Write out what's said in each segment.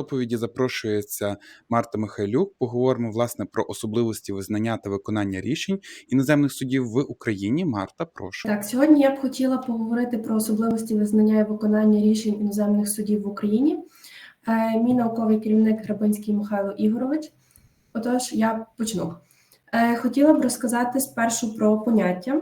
доповіді запрошується Марта Михайлюк. Поговоримо власне про особливості визнання та виконання рішень іноземних судів в Україні. Марта, прошу. Так, сьогодні я б хотіла поговорити про особливості визнання і виконання рішень іноземних судів в Україні. Е, Мій науковий керівник Грабинський Михайло Ігорович. Отож, я почну. Е, Хотіла б розказати спершу про поняття.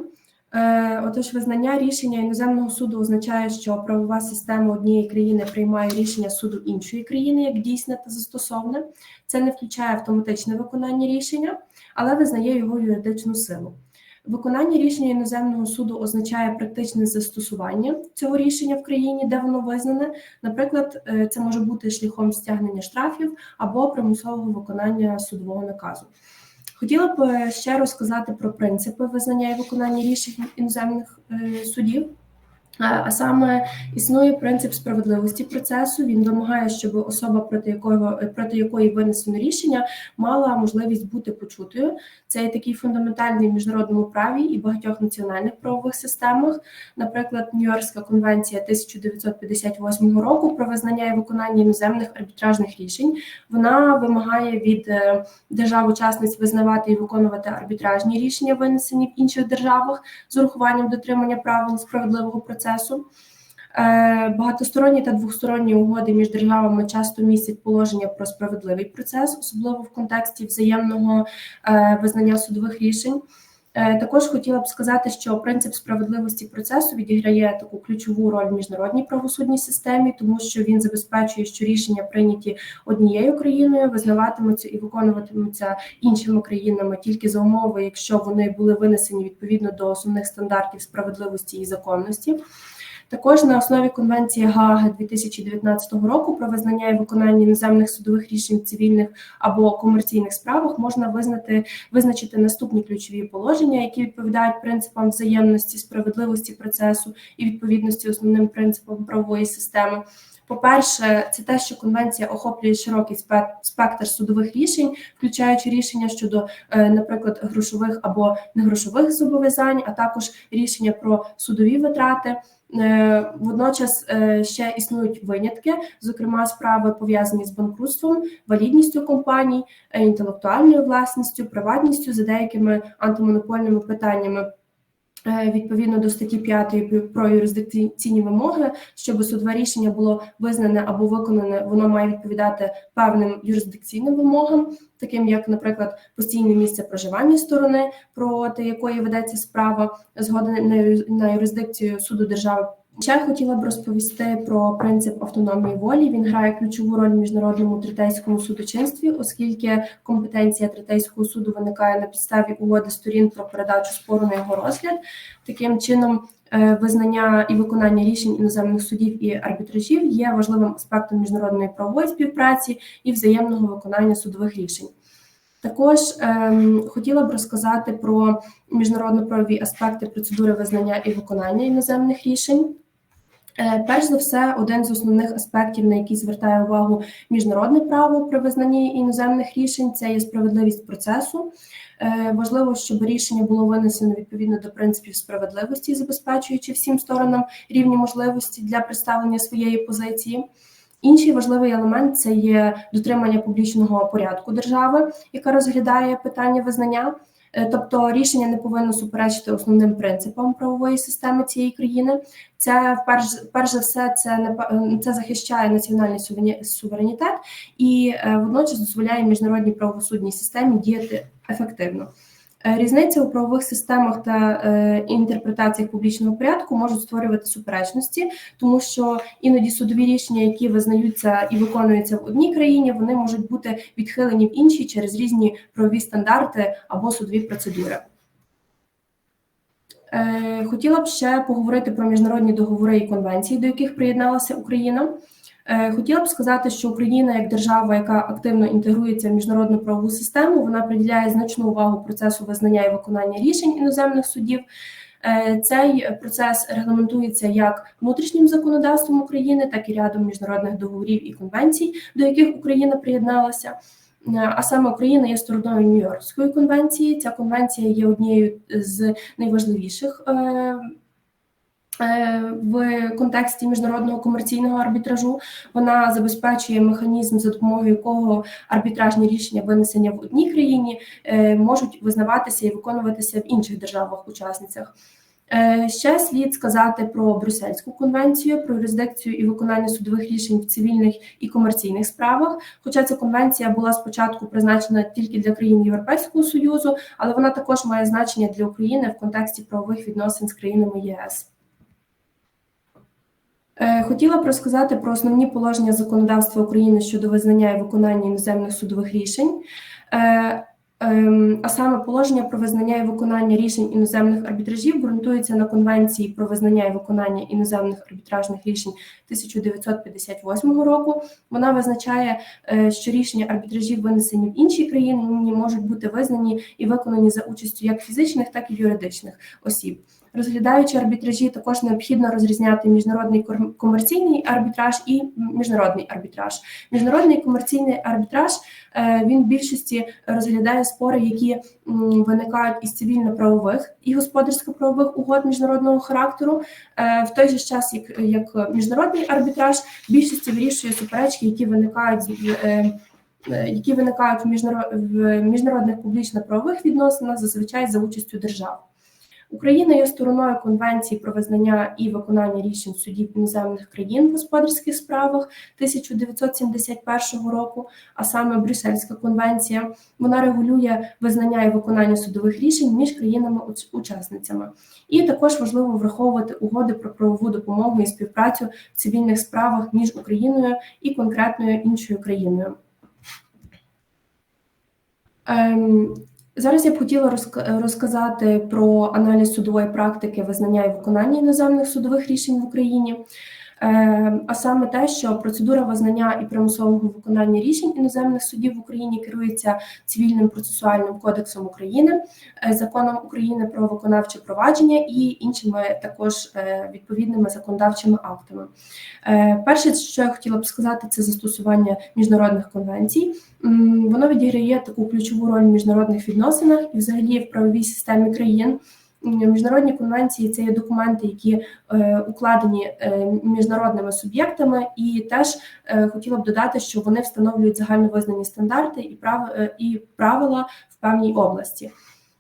Е, Отож, визнання рішення іноземного суду означає, що правова система однієї країни приймає рішення суду іншої країни як дійсне та застосовне. Це не включає автоматичне виконання рішення, але визнає його юридичну силу. Виконання рішення іноземного суду означає практичне застосування цього рішення в країні, де воно визнане. Наприклад, е, це може бути шляхом стягнення штрафів або примусового виконання судового наказу. Хотіла б е, ще розказати про принципи визнання і виконання рішень іноземних е, судів. А а саме існує принцип справедливості процесу. Він вимагає, щоб особа, проти якого проти якої винесено рішення, мала можливість бути почутою. Це є такий фундаментальний в міжнародному праві і багатьох національних правових системах. Наприклад, Нью-Йоркська конвенція 1958 року про визнання і виконання іноземних арбітражних рішень. Вона вимагає від е, держав-учасниць визнавати і виконувати арбітражні рішення, винесені в інших державах з урахуванням дотримання правил справедливого процесу. Е, Багатосторонні та двосторонні угоди між державами часто містять положення про справедливий процес, особливо в контексті взаємного е, визнання судових рішень. Е, Також хотіла б сказати, що принцип справедливості процесу відіграє таку ключову роль в міжнародній правосудній системі, тому що він забезпечує, що рішення прийняті однією країною, визнаватимуться і виконуватимуться іншими країнами тільки за умови, якщо вони були винесені відповідно до основних стандартів справедливості і законності. Також на основі конвенції Гаага 2019 року про визнання і виконання іноземних судових рішень цивільних або комерційних справах можна визнати визначити наступні ключові положення, які відповідають принципам взаємності, справедливості процесу і відповідності основним принципам правової системи. По-перше, це те, що конвенція охоплює широкий спе- спектр судових рішень, включаючи рішення щодо, е, наприклад, грошових або негрошових зобов'язань, а також рішення про судові витрати. Е, Водночас е, ще існують винятки, зокрема справи пов'язані з банкрутством, валідністю компаній, інтелектуальною власністю, приватністю за деякими антимонопольними питаннями. Е, Відповідно до статті 5 про юрисдикційні вимоги, щоб судове рішення було визнане або виконане, воно має відповідати певним юрисдикційним вимогам, таким як, наприклад, постійне місце проживання сторони, проти якої ведеться справа, згода на юрисдикцію суду держави. Ще хотіла б розповісти про принцип автономії волі. Він грає ключову роль в міжнародному третейському судочинстві, оскільки компетенція третейського суду виникає на підставі угоди сторін про передачу спору на його розгляд. Таким чином, е, визнання і виконання рішень іноземних судів і арбітражів є важливим аспектом міжнародної правової співпраці і взаємного виконання судових рішень. Також ем, хотіла б розказати про міжнародно-правові аспекти процедури визнання і виконання іноземних рішень. Е, Перш за все, один з основних аспектів, на який звертає увагу міжнародне право при визнанні іноземних рішень, це є справедливість процесу. Е, Важливо, щоб рішення було винесено відповідно до принципів справедливості, забезпечуючи всім сторонам рівні можливості для представлення своєї позиції. Інший важливий елемент це є дотримання публічного порядку держави, яка розглядає питання визнання. Е, Тобто рішення не повинно суперечити основним принципам правової системи цієї країни. Це перш, перш за все, це не е, це захищає національний суверені- суверенітет і е, водночас дозволяє міжнародній правосудній системі діяти ефективно. Е, Різниця у правових системах та е, інтерпретаціях публічного порядку можуть створювати суперечності, тому що іноді судові рішення, які визнаються і виконуються в одній країні, вони можуть бути відхилені в іншій через різні правові стандарти або судові процедури. Е, Хотіла б ще поговорити про міжнародні договори і конвенції, до яких приєдналася Україна. Е, Хотіла б сказати, що Україна, як держава, яка активно інтегрується в міжнародну правову систему, вона приділяє значну увагу процесу визнання і виконання рішень іноземних судів. Е, Цей процес регламентується як внутрішнім законодавством України, так і рядом міжнародних договорів і конвенцій, до яких Україна приєдналася. Е, А саме Україна є стороною Нью-Йоркської конвенції. Ця конвенція є однією з найважливіших В контексті міжнародного комерційного арбітражу вона забезпечує механізм, за допомогою якого арбітражні рішення винесення в одній країні е, можуть визнаватися і виконуватися в інших державах-учасницях. Е, Ще слід сказати про Брюссельську конвенцію про юрисдикцію і виконання судових рішень в цивільних і комерційних справах. Хоча ця конвенція була спочатку призначена тільки для країн Європейського союзу, але вона також має значення для України в контексті правових відносин з країнами ЄС. Е, Хотіла б розказати про основні положення законодавства України щодо визнання і виконання іноземних судових рішень. Е, ем, А саме положення про визнання і виконання рішень іноземних арбітражів ґрунтується на Конвенції про визнання і виконання іноземних арбітражних рішень 1958 року. Вона визначає, е, що рішення арбітражів, винесені в інші країни, можуть бути визнані і виконані за участю як фізичних, так і юридичних осіб. Розглядаючи арбітражі, також необхідно розрізняти міжнародний комерційний арбітраж і міжнародний арбітраж. Міжнародний комерційний арбітраж е, він в більшості розглядає спори, які виникають із цивільно-правових і господарсько-правових угод міжнародного характеру. Е, В той же час, як, як міжнародний арбітраж, в більшості вирішує суперечки, які виникають з- е, які виникають в міжнародних публічно-правових відносинах, зазвичай за участю держав. Україна є стороною Конвенції про визнання і виконання рішень судів іноземних країн в господарських справах 1971 року, а саме Брюссельська конвенція. Вона регулює визнання і виконання судових рішень між країнами-учасницями. І також важливо враховувати угоди про правову допомогу і співпрацю в цивільних справах між Україною і конкретною іншою країною. Зараз я б хотіла розка- розказати про аналіз судової практики визнання і виконання іноземних судових рішень в Україні. Е, А саме те, що процедура визнання і примусового виконання рішень іноземних судів в Україні керується цивільним процесуальним кодексом України, е, законом України про виконавче провадження і іншими також е, відповідними законодавчими актами. Е, Перше, що я хотіла б сказати, це застосування міжнародних конвенцій. Воно відіграє таку ключову роль в міжнародних відносинах і взагалі в правовій системі країн. Міжнародні конвенції це є документи, які е, укладені е, міжнародними суб'єктами, і теж е, хотіла б додати, що вони встановлюють загальновизнані стандарти і прав і правила в певній області.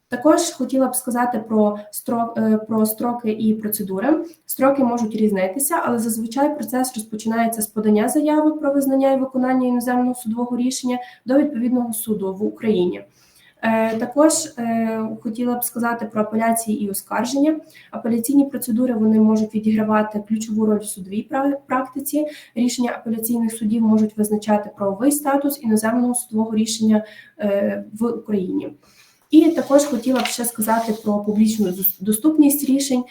Також хотіла б сказати про строк про строки і процедури. Строки можуть різнитися, але зазвичай процес розпочинається з подання заяви про визнання і виконання іноземного судового рішення до відповідного суду в Україні. Е, Також е, хотіла б сказати про апеляції і оскарження. Апеляційні процедури вони можуть відігравати ключову роль в судовій пра- практиці. Рішення апеляційних судів можуть визначати правовий статус іноземного судового рішення е, в Україні. І також хотіла б ще сказати про публічну доступність рішень.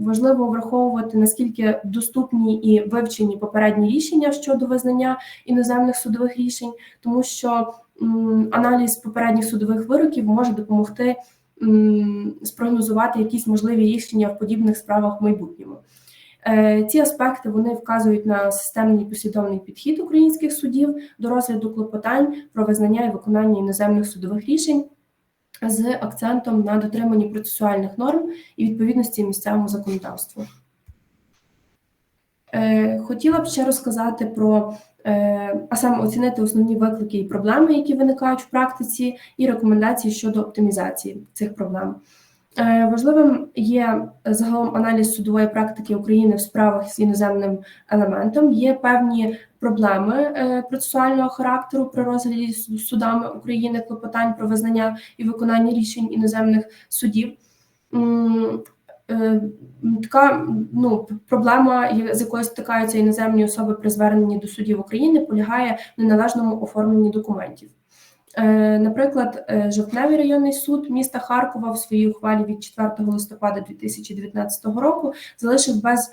Важливо враховувати наскільки доступні і вивчені попередні рішення щодо визнання іноземних судових рішень, тому що аналіз попередніх судових вироків може допомогти спрогнозувати якісь можливі рішення в подібних справах в майбутньому. Е, Ці аспекти вони вказують на системний послідовний підхід українських судів до розгляду клопотань про визнання і виконання іноземних судових рішень з акцентом на дотриманні процесуальних норм і відповідності місцевому законодавству. Е, Хотіла б ще розказати про, а саме оцінити основні виклики і проблеми, які виникають в практиці, і рекомендації щодо оптимізації цих проблем. Е, Важливим є загалом аналіз судової практики України в справах з іноземним елементом. Є певні проблеми е, процесуального характеру при розгляді судами України клопотань про визнання і виконання рішень іноземних судів. Е, Така ну, проблема, з якою стикаються іноземні особи при зверненні до судів України, полягає в неналежному оформленні документів. Е, Наприклад, е, Жовтневий районний суд міста Харкова в своїй ухвалі від 4 листопада 2019 року залишив без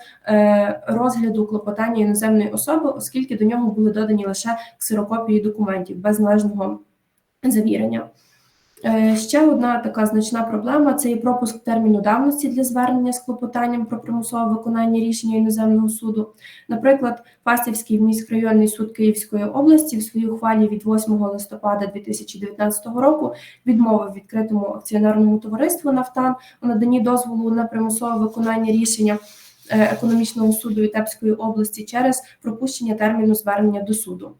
розгляду клопотання іноземної особи, оскільки до нього були додані лише ксерокопії документів без належного завірення. Е, Ще одна така значна проблема це є пропуск терміну давності для звернення з клопотанням про примусове виконання рішення іноземного суду. Наприклад, Фастівський міськрайонний суд Київської області в своїй ухвалі від 8 листопада 2019 року відмовив відкритому акціонерному товариству Нафтан у наданні дозволу на примусове виконання рішення. е, економічного суду Вітебської області через пропущення терміну звернення до суду.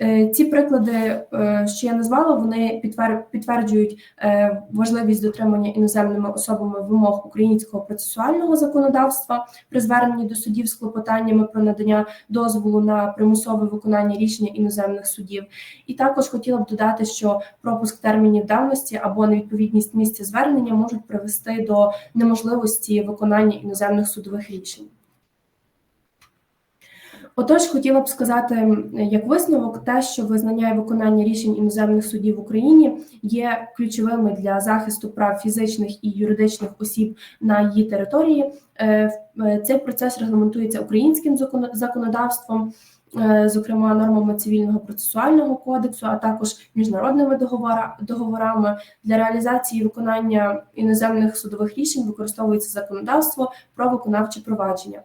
Е, Ці приклади, е, що я назвала, вони підтвер- підтверджують е, важливість дотримання іноземними особами вимог українського процесуального законодавства при зверненні до судів з клопотаннями про надання дозволу на примусове виконання рішення іноземних судів. І також хотіла б додати, що пропуск термінів давності або невідповідність місця звернення можуть привести до неможливості виконання іноземних судових рішень. Отож, хотіла б сказати як висновок, те, що визнання і виконання рішень іноземних судів в Україні є ключовими для захисту прав фізичних і юридичних осіб на її території. Е, е, Цей процес регламентується українським законодавством, е, зокрема нормами цивільного процесуального кодексу, а також міжнародними договора- договорами. Для реалізації виконання іноземних судових рішень використовується законодавство про виконавче провадження.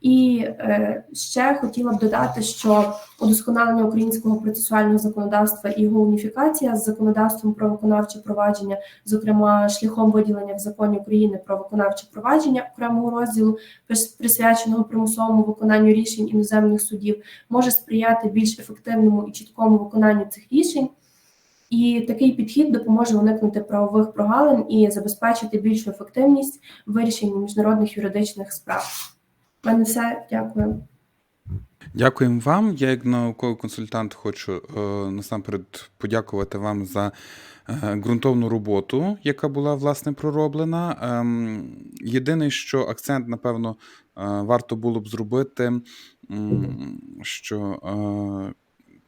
І е, ще хотіла б додати, що удосконалення українського процесуального законодавства і його уніфікація з законодавством про виконавче провадження, зокрема шляхом виділення в законі України про виконавче провадження окремого розділу, прис- присвяченого примусовому виконанню рішень іноземних судів, може сприяти більш ефективному і чіткому виконанню цих рішень. І такий підхід допоможе уникнути правових прогалин і забезпечити більшу ефективність в вирішенні міжнародних юридичних справ. Мене все. Дякую. Дякуємо вам. Я, як науковий консультант, хочу е, насамперед подякувати вам за е, ґрунтовну роботу, яка була власне пророблена. Ем, єдине, що акцент, напевно, е, варто було б зробити, м, що е,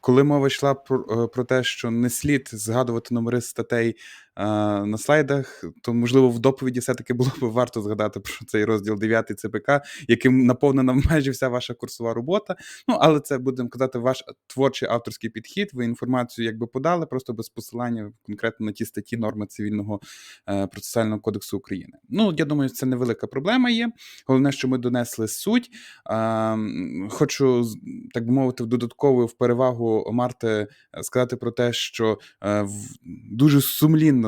коли мова йшла про, е, про те, що не слід згадувати номери статей е, на слайдах, то можливо в доповіді все-таки було б варто згадати про цей розділ 9 ЦПК, яким наповнена майже вся ваша курсова робота. Ну, але це будемо казати, ваш творчий авторський підхід. Ви інформацію якби подали, просто без посилання конкретно на ті статті норми цивільного е, процесуального кодексу України. Ну, я думаю, це невелика проблема є. Головне, що ми донесли суть. Е, хочу, так би мовити, в додаткову в перевагу Марти е, сказати про те, що е, в-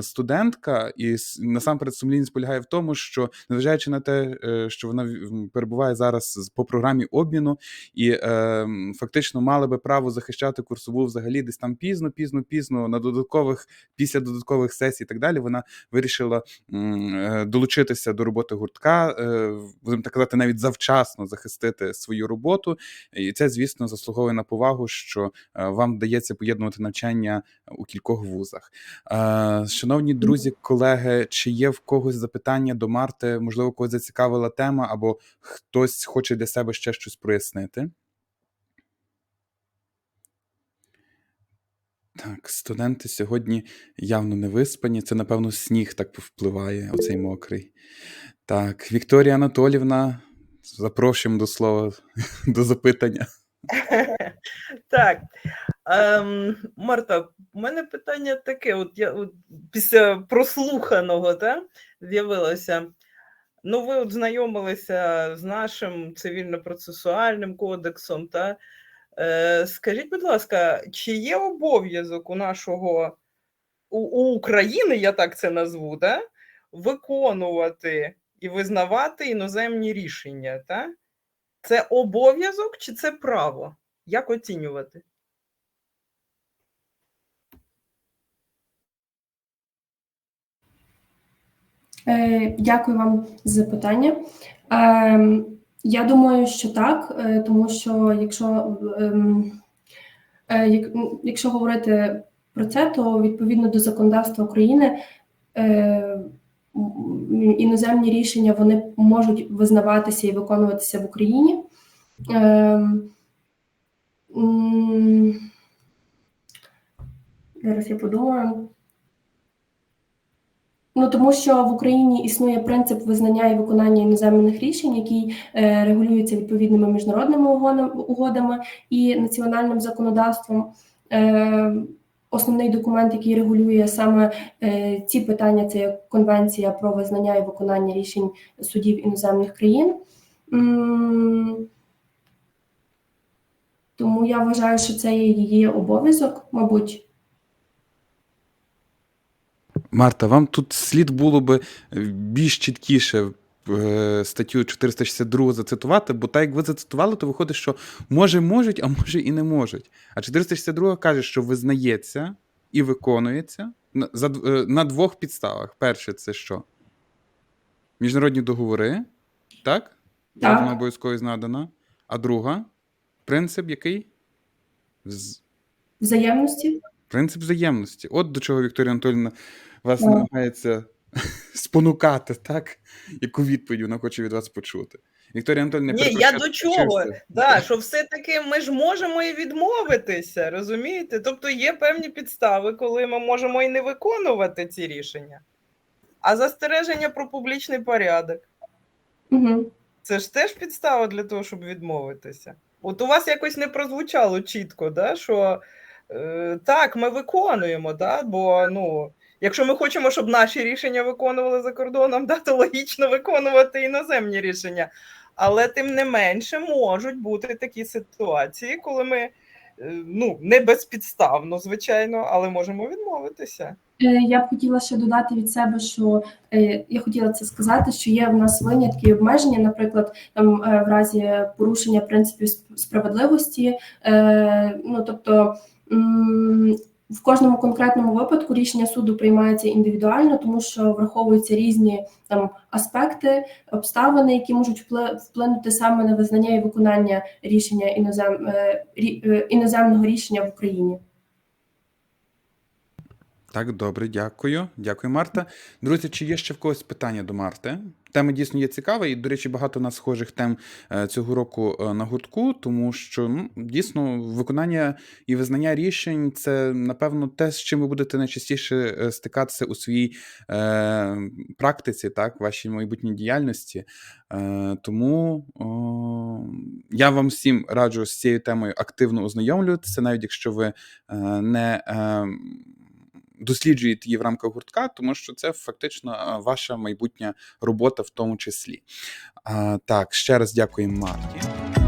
дуже студентка, і насамперед сумлінність полягає в тому, що незважаючи на те, е, що вона перебуває зараз по програмі обміну, і е, фактично мала би право захищати курсову взагалі десь там пізно, пізно, пізно на додаткових після додаткових сесій і так далі. Вона вирішила е, долучитися до роботи гуртка, е, будемо так казати, навіть завчасно захистити свою роботу. І це, звісно, заслуговує на повагу, що е, вам вдається поєднувати навчання у кількох вузах. Е, Шановні друзі, колеги, чи є в когось запитання до Марти? Можливо, когось зацікавила тема, або хтось хоче для себе ще щось прояснити? Так, студенти сьогодні явно не виспані. Це, напевно, сніг так впливає, оцей мокрий. Так, Вікторія Анатолівна, запрошуємо до слова, до запитання. Так. Ем, Марта, у мене питання таке: от я от після прослуханого та, з'явилося. Ну, ви от знайомилися з нашим цивільно-процесуальним кодексом. Та? Е, скажіть, будь ласка, чи є обов'язок у нашого у, у України, я так це назву, та? виконувати і визнавати іноземні рішення? Та? Це обов'язок чи це право? Як оцінювати? Е, Дякую вам за питання. Ем, Я думаю, що так, е, тому що якщо, ем, е, якщо говорити про це, то відповідно до законодавства України іноземні рішення вони можуть визнаватися і виконуватися в Україні. Ем, Зараз я подумаю. Ну тому що в Україні існує принцип визнання і виконання іноземних рішень, який е, регулюється відповідними міжнародними угодами, і національним законодавством. Е, основний документ, який регулює саме е, ці питання, це Конвенція про визнання і виконання рішень судів іноземних країн. Тому я вважаю, що це є її обов'язок, мабуть. Марта, вам тут слід було би більш чіткіше е, статтю 462 зацитувати, бо так як ви зацитували, то виходить, що може можуть, а може і не можуть. А 462 каже, що визнається і виконується на, е, на двох підставах. Перше, це що? Міжнародні договори, так? Так. Вона обов'язково надана. А друга принцип який? З- Взаємності. Принцип взаємності. От до чого Вікторія Анатолійовна вас намагається спонукати, так? Яку відповідь вона хоче від вас почути. Вікторія Анатолійовна, Ні, я до чого? Да, що все-таки ми ж можемо і відмовитися, розумієте? Тобто є певні підстави, коли ми можемо і не виконувати ці рішення. А застереження про публічний порядок Угу. це ж теж підстава для того, щоб відмовитися. От у вас якось не прозвучало чітко, да, що е, так, ми виконуємо, да, бо ну, якщо ми хочемо, щоб наші рішення виконували за кордоном, да, то логічно виконувати іноземні рішення. Але тим не менше можуть бути такі ситуації, коли ми е, ну, не безпідставно, звичайно, але можемо відмовитися. Е, Я б хотіла ще додати від себе, що е, я хотіла це сказати, що є в нас винятки і обмеження, наприклад, там в разі порушення принципів справедливості. Ну тобто в кожному конкретному випадку рішення суду приймається індивідуально, тому що враховуються різні там аспекти, обставини, які можуть впли- вплинути саме на визнання і виконання рішення інозем, е, е, іноземного рішення в Україні. Так, добре, дякую. Дякую, Марта. Друзі, чи є ще в когось питання до Марти? Тема дійсно є цікава, і, до речі, багато у нас схожих тем е, цього року е, на гуртку, тому що ну, дійсно виконання і визнання рішень це, напевно, те, з чим ви будете найчастіше е, стикатися у своїй е, практиці, так, вашій майбутній діяльності. Е, тому о, я вам всім раджу з цією темою активно ознайомлюватися, навіть якщо ви е, не. Е, досліджуєте її в рамках гуртка, тому що це фактично е, ваша майбутня робота в тому числі. Так, ще раз дякуємо Марті.